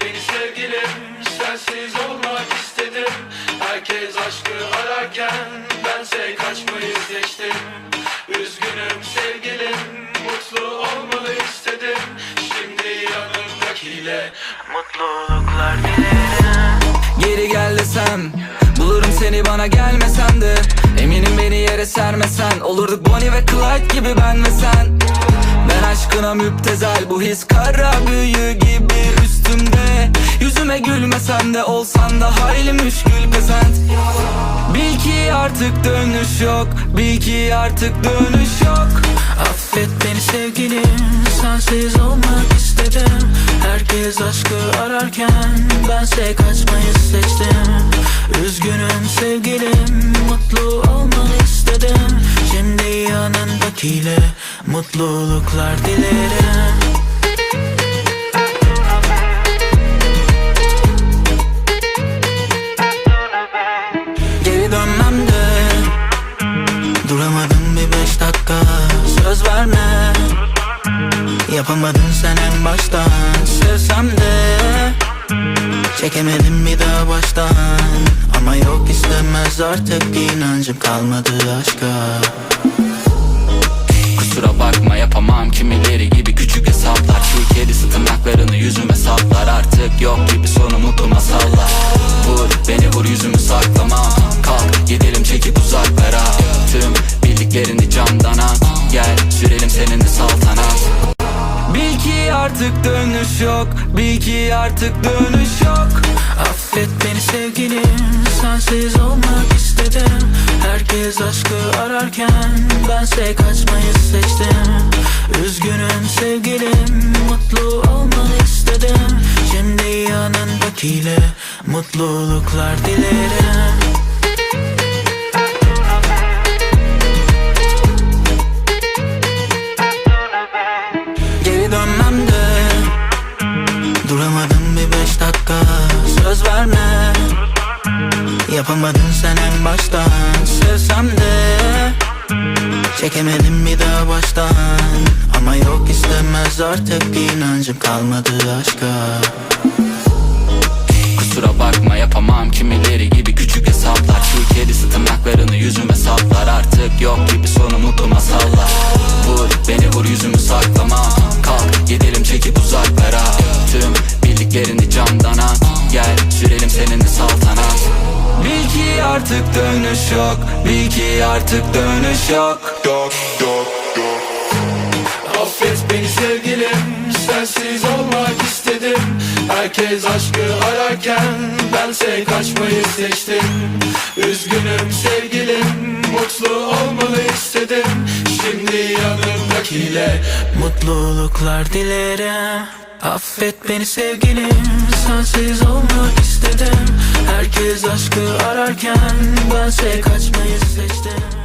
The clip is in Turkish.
beni sevgilim Sensiz olmak istedim. Herkes aşkı ararken Bense kaçmayı seçtim. Üzgünüm sevgilim Mutlu olmalı istedim. Şimdi yanımdakiyle Mutluluklar dilerim. Geri gel desem Bulurum seni bana gelmesen de. Eminim beni yere sermesen Olurduk Bonnie ve Clyde gibi ben ve sen Ben aşkına müptezel Bu his kara büyü gibi üstümde. Yüzüme gülmesen de Olsan da hayli müşkül pesent. Bil ki artık dönüş yok Bil ki artık dönüş yok. Affet beni sevgilim Sensiz olmak istedim. Herkes aşkı ararken Bense kaçmayı seçtim. Üzgünüm sevgilim Mutlu olmanı istedim. Şimdi yanındakiyle Mutluluklar dilerim. Geri dönmem de Duramadım bir beş dakika. Söz verme. Yapamadın sen en baştan. Sevsem de Çekemedim bir daha baştan. Ama yok istemez artık inancım kalmadı aşka yapamam kimileri gibi küçük hesaplar. Şu kedisi tırnaklarını yüzüme saplar. Artık yok gibi sonu mutlu masallar. Vur beni vur yüzümü saklamam Kalk gidelim çekip uzaklara. Tüm bildiklerini camdan at. Gel sürelim seninle saltanat Bil ki artık dönüş yok. Bil ki artık dönüş yok. Affet beni sevgilim. Sensiz olmak istedim. Herkes aşkı ararken Bense kaçmayı seçtim Üzgünüm sevgilim Mutlu olmanı istedim. Şimdi yanındakiyle Mutluluklar dilerim. Geri dönmem de Duramadım bir beş dakika. Söz verme Yapamadın sen en baştan. Sevsem de Çekemedim bir daha baştan istemez artık inancım kalmadı aşka. Kusura bakma yapamam. Kimileri gibi küçük hesaplar. Şu kedisi tırnaklarını yüzüme saplar. Artık yok gibi sonu mutlu masallar. Vur beni vur yüzümü saklamam Kalk gidelim çekip uzaklara. Tüm bildiklerini camdan at Gel sürelim seninle saltanat Bil ki artık dönüş yok. Bil ki artık dönüş yok. Yok yok yok Affet beni sevgilim Sensiz olmak istedim. Herkes aşkı ararken Bense kaçmayı seçtim. Üzgünüm sevgilim Mutlu olmalı istedim. Şimdi yanımdakiyle Mutluluklar dilerim. Affet beni sevgilim Sensiz olmak istedim. Herkes aşkı ararken Bense kaçmayı seçtim